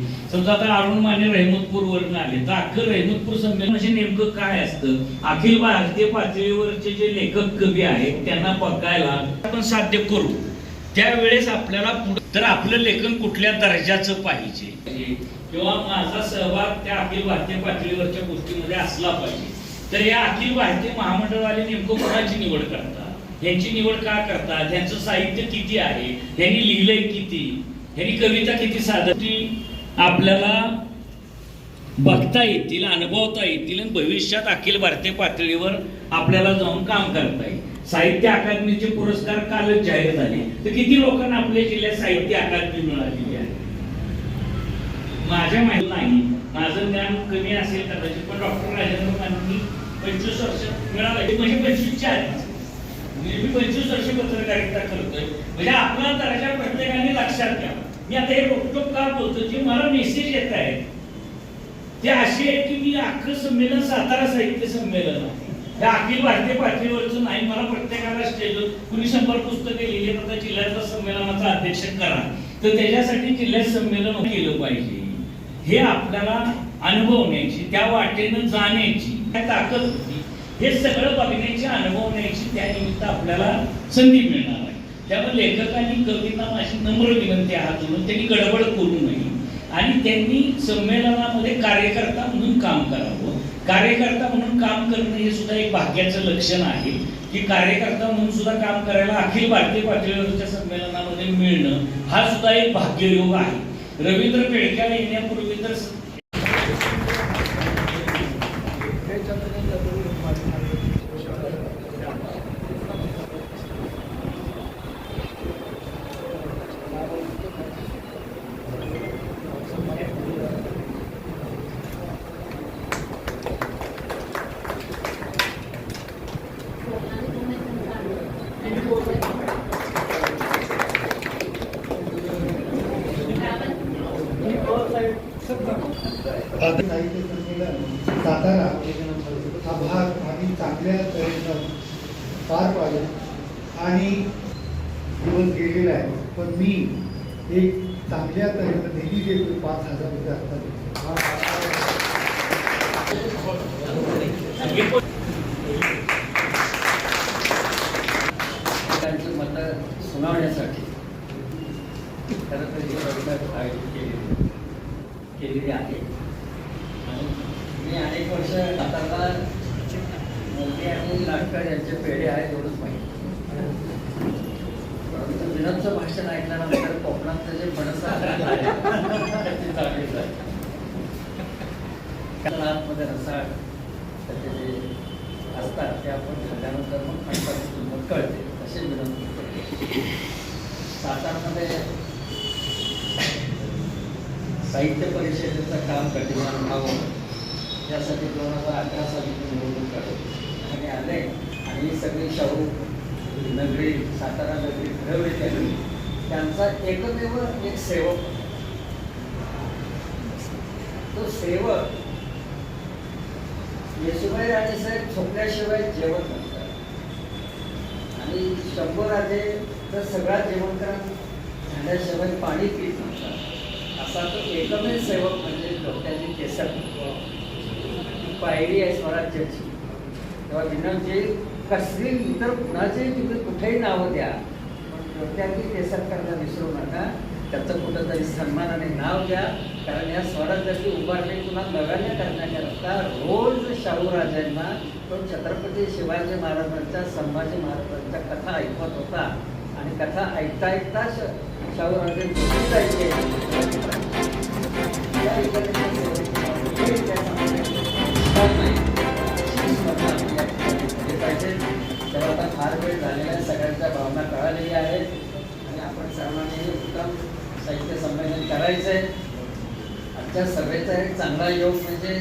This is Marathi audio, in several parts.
समजा आता अरुण माने रेहमतपूर वरून आले तर अख्खं रेहमतपूर संमेलन म्हणजे नेमकं काय असतं? अखिल भारतीय पातळीवरचे जे लेखक कवी आहेत त्यांना बघायला आपण साध्य करू. त्यावेळेस आपल्याला तर आपलं लेखन कुठल्या दर्जाचं पाहिजे? किंवा माझा सहभाग त्या अखिल भारतीय पातळीवरच्या गोष्टीमध्ये असला पाहिजे. तर या अखिल भारतीय महामंडळवाले नेमकं कोणाची निवड करतात? यांची निवड का करतात? यांचं साहित्य किती आहे? यांनी लिहिलंय किती? यांनी कविता किती सादर आपल्याला बघता येतील अनुभवता येतील आणि भविष्यात अखिल भारतीय पातळीवर आपल्याला जाऊन काम करता येईल. साहित्य अकादमीचे पुरस्कार कालच जाहीर झाले. तर किती लोकांना आपल्या जिल्ह्यात साहित्य अकादमी मिळालेली आहे? माझ्या माहिती नाही. माझं ज्ञान कमी असेल कदाचित पण डॉक्टर राजेंद्र मानेंनी पंचवीस वर्ष मिळाला. म्हणजे पंचवीसच्या आधीच म्हणजे मी पंचवीस वर्ष पत्रकारिता करतोय. म्हणजे आपला दर्जा प्रत्येकाने लक्षात घ्यावा. मी आता हे रोखटोक का बोलतो? जे मला मेसेज येत आहे. ते असे आहे की मी अख्खं संमेलन सातारा साहित्य संमेलन. आहे हे अखिल भारतीय पातळीवरचं नाही मला प्रत्येकाला स्टेजवर कुणी शंभर पुस्तके लिहिली तर जिल्ह्याचा संमेलनाचा अध्यक्ष करा. तर त्याच्यासाठी जिल्ह्यात संमेलन केलं पाहिजे. हे आपल्याला अनुभवण्याची त्या वाटेनं जाण्याची काय ताकद होती. हे सगळं बघण्याची अनुभवण्याची त्या निमित्त आपल्याला संधी मिळणार. त्यामुळे लेखकांनी कवींना अशी नम्र विनंती आहात म्हणून त्यांनी गडबड करू नये. आणि त्यांनी संमेलनामध्ये कार्यकर्ता म्हणून काम करावं. कार्यकर्ता म्हणून काम करणं हे सुद्धा एक भाग्याचं लक्षण आहे. की कार्यकर्ता म्हणून सुद्धा काम करायला अखिल भारतीय पातळीवरच्या संमेलनामध्ये मिळणं हा सुद्धा एक भाग्ययोग आहे. रवींद्र पेडक्याला येण्यापूर्वी तर साहित्य संमेलन सातारा हा भाग आम्ही चांगल्या तऱ्हेनं पार पाडला आणि दिवस गेलेला आहे. पण मी एक चांगल्या तऱ्हेनं निधी देतो. पाच हजार रुपये आता त्यांची मतं सुनावण्यासाठी खरं तर ही केलेली आहे. मी अनेक वर्ष हाताला मोदी आणि नाटकर यांचे पेढे आहेत एवढंच माहिती. परंतु विनोदचं भाषण ऐकल्यानंतर कोकणातलं जे फणस आहे त्याची जाणीव आतमध्ये रसाळ त्याचे जे असतात ते आपण झाल्यानंतर मग फणसाची किंमत कळते तसे विनोद सातारमध्ये साहित्य परिषदेचं काम गतिमान व्हावं. त्यासाठी दोन हजार अकरा साली निवडणूक काढली. आणि आले आणि सगळे सगळी शाहू नगरी सातारा नगरी फिरवली त्यांनी त्यांचा एकमेव एक सेवक. तो सेवक येशुबाई राजेसाहेब झोपल्याशिवाय जेवण नसतात आणि शंभर राजे तर सगळा जेवण करा झाल्याशिवाय पाणी पित नसतात असा तो एकमेव सेवक म्हणजे डोक्याची केसर. पायरी आहे स्वराज्याची. तेव्हा विनोदजी कसली इतर कुणाचेही तुम्ही कुठेही नावं द्या पण डोक्याची केसर करायला विसरू नका. त्याचं कुठंतरी सन्मानाने नाव द्या कारण या स्वराज्याची उभारणी पुन्हा नव्याने करण्याकरता रोज शाहू राजांना तो छत्रपती शिवाजी महाराजांच्या संभाजी महाराजांच्या कथा ऐकवत होता. आणि कथा ऐकता ऐकता शाहू राजे सर्वांनी उत्तम साहित्य संमेलन करायचं आहे. आमच्या सभेचा एक चांगला योग म्हणजे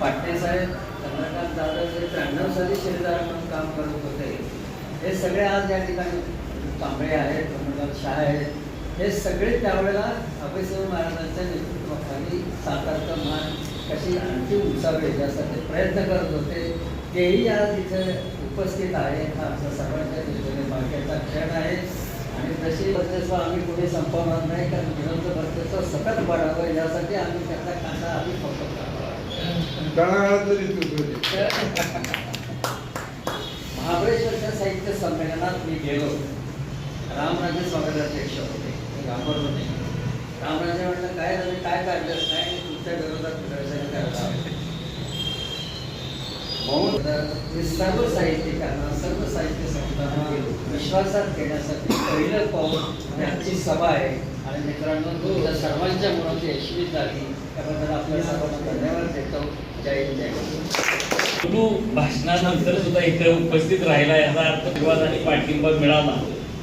पाटणे साहेब चंद्रकांत जाधव हे त्र्याण्णव साली शिलेदार म्हणून काम करत होते. हे सगळे आज या ठिकाणी कांबळे आहेत कमलनाथ शाह आहेत. हे सगळे त्यावेळेला अभयसिंह महाराजांच्या नेतृत्वाखाली सातारचं मान कशी आणखी उंचावे यासाठी प्रयत्न करत होते. तेही आज इथे उपस्थित आहे हा आमचा सर्वांच्या दृष्टीने भाग्याचा क्षण आहे. आणि तशी वर्चस्व आम्ही पुढे संपवणार नाही कारण विनोद वर्चस्व सतत वाढावं यासाठी आम्ही त्याचा कांदा आम्ही. महाबळेश्वरच्या साहित्य संमेलनात मी गेलो. रामराजे स्वागताध्यक्ष होते. नाही रामराजे म्हटलं काय झालं काय काढलंस? काय? तुमच्या विरोधात प्रदर्शन करायला आलो." सर्व साहित्यिकांना सर्व साहित्य संस्थांना विश्वासात घेण्यासाठी पहिलं पाऊल यांची सभा आहे आणि मित्रांनो तुमच्या सर्वांच्या मुलांची यशस्वी झाली त्याबद्दल आपल्या सर्वांना धन्यवाद देतो जय जय भाषणानंतर सुद्धा इथे उपस्थित राहिला याचा अर्थ विवाद आणि पाठिंबा मिळाला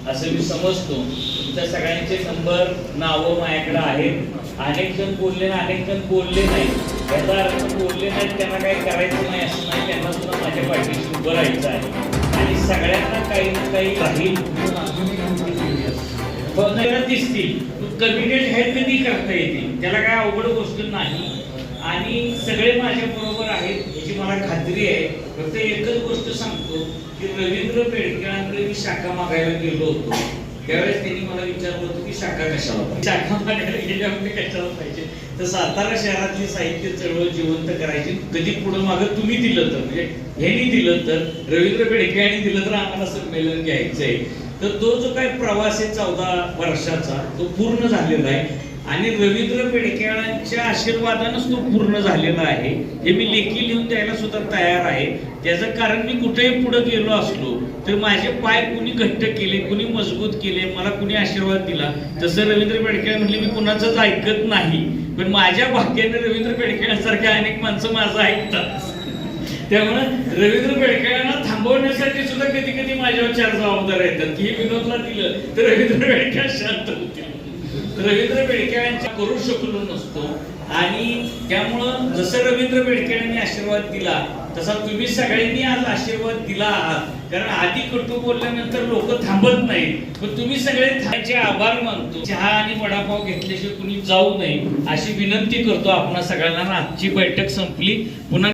असं मी समजतो. तुमच्या सगळ्यांचे नंबर नावं माझ्याकडे आहेत. अनेक जण बोलले ना अनेक जण बोलले नाही. याचा अर्थ बोलले नाही त्यांना काही करायचं नाही असं नाही. त्यांना सुद्धा माझ्या पाठीशी उभं राहायचं आहे. आणि सगळ्यांना काही ना काही राहील. हो, दिसतील. कम्युनिकेट हे कधी करता येतील? त्याला काय अवघड गोष्ट नाही. आणि सगळे माझ्या बरोबर आहेत याची मला खात्री आहे. फक्त एकच गोष्ट सांगतो की रवींद्र बेडकेळांकडे मी शाखा मागायला गेलो होतो. त्यावेळेस त्यांनी मला विचारलं होतं की शाखा कशाला पाहिजे? शाखा मागायला गेल्यावर कशाला पाहिजे? तर सातारा शहरातली साहित्य चळवळ जिवंत करायची कधी पुढं मागं तुम्ही दिलं तर म्हणजे ह्यांनी दिलं तर रवींद्र पेडके यांनी दिलं तर आम्हाला संमेलन घ्यायचं आहे तर तो जो काही प्रवास आहे चौदा वर्षाचा तो पूर्ण झालेला आहे. आणि रवींद्र पेडकेळांच्या आशीर्वादानंच तो पूर्ण झालेला आहे. हे मी लेखी लिहून द्यायला सुद्धा तयार आहे. त्याचं कारण मी कुठेही पुढे गेलो असलो तर माझे पाय कुणी घट्ट केले कुणी मजबूत केले मला कुणी आशीर्वाद दिला? तसं रवींद्र पेडकेळ म्हटले मी कुणाचंच ऐकत नाही. पण माझ्या भाग्याने रवींद्र पेडकेळांसारख्या अनेक माणसं माझं ऐकतात. त्यामुळे रवींद्र बेडकेळांना थांबवण्यासाठी सुद्धा कधी कधी माझ्यावर चार जबाबदार येतात. की हे विनोदला दिलं तर रवींद्र बेडके शांत होतील. रवींद्र बेडकेळांच्या करू शकलो नसतो. आणि त्यामुळं जसं रवींद्र बेडकेळांनी आशीर्वाद दिला तसा तुम्ही सगळ्यांनी आज आशीर्वाद दिला आहात. कारण आधी कटू बोलल्यानंतर लोक थांबत नाहीत. पण तुम्ही सगळे थांबायचे आभार मानतो. चहा आणि वडापाव घेतल्याशिवाय कुणी जाऊ नये अशी विनंती करतो. आपण सगळ्यांना आजची बैठक संपली. पुन्हा